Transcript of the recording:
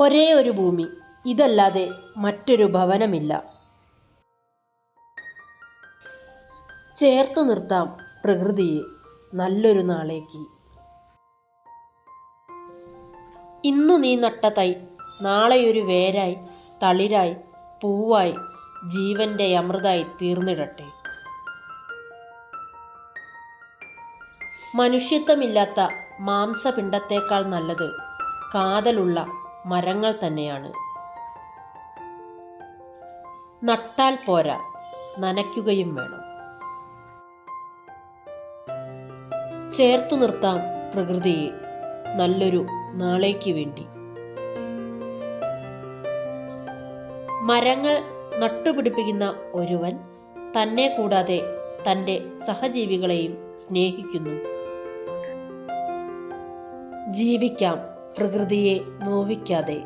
ഒരേ ഒരു ഭൂമി ഇതല്ലാതെ മറ്റൊരു ഭവനമില്ല. ചേർത്തു നിർത്താം പ്രകൃതിയെ നല്ലൊരു നാളേക്ക്. ഇന്നു നീ നട്ട തൈ നാളെയൊരു വേരായി തളിരായി പൂവായി ജീവന്റെ അമൃതായി തീർന്നിടട്ടെ. മനുഷ്യത്വമില്ലാത്ത മാംസപിണ്ടത്തേക്കാൾ നല്ലത് കാതലുള്ള മരങ്ങൾ തന്നെയാണ്. നട്ടാൽ പോരാ നനയ്ക്കുകയും വേണം. ചേർത്തു നിർത്താം പ്രകൃതിയെ നല്ലൊരു നാളേക്ക് വേണ്ടി. മരങ്ങൾ നട്ടുപിടിപ്പിക്കുന്ന ഒരുവൻ തന്നെ കൂടാതെ തന്റെ സഹജീവികളെയും സ്നേഹിക്കുന്നു. ജീവിക്കാം. പ്രകൃതിയെ നോവിക്കാതെ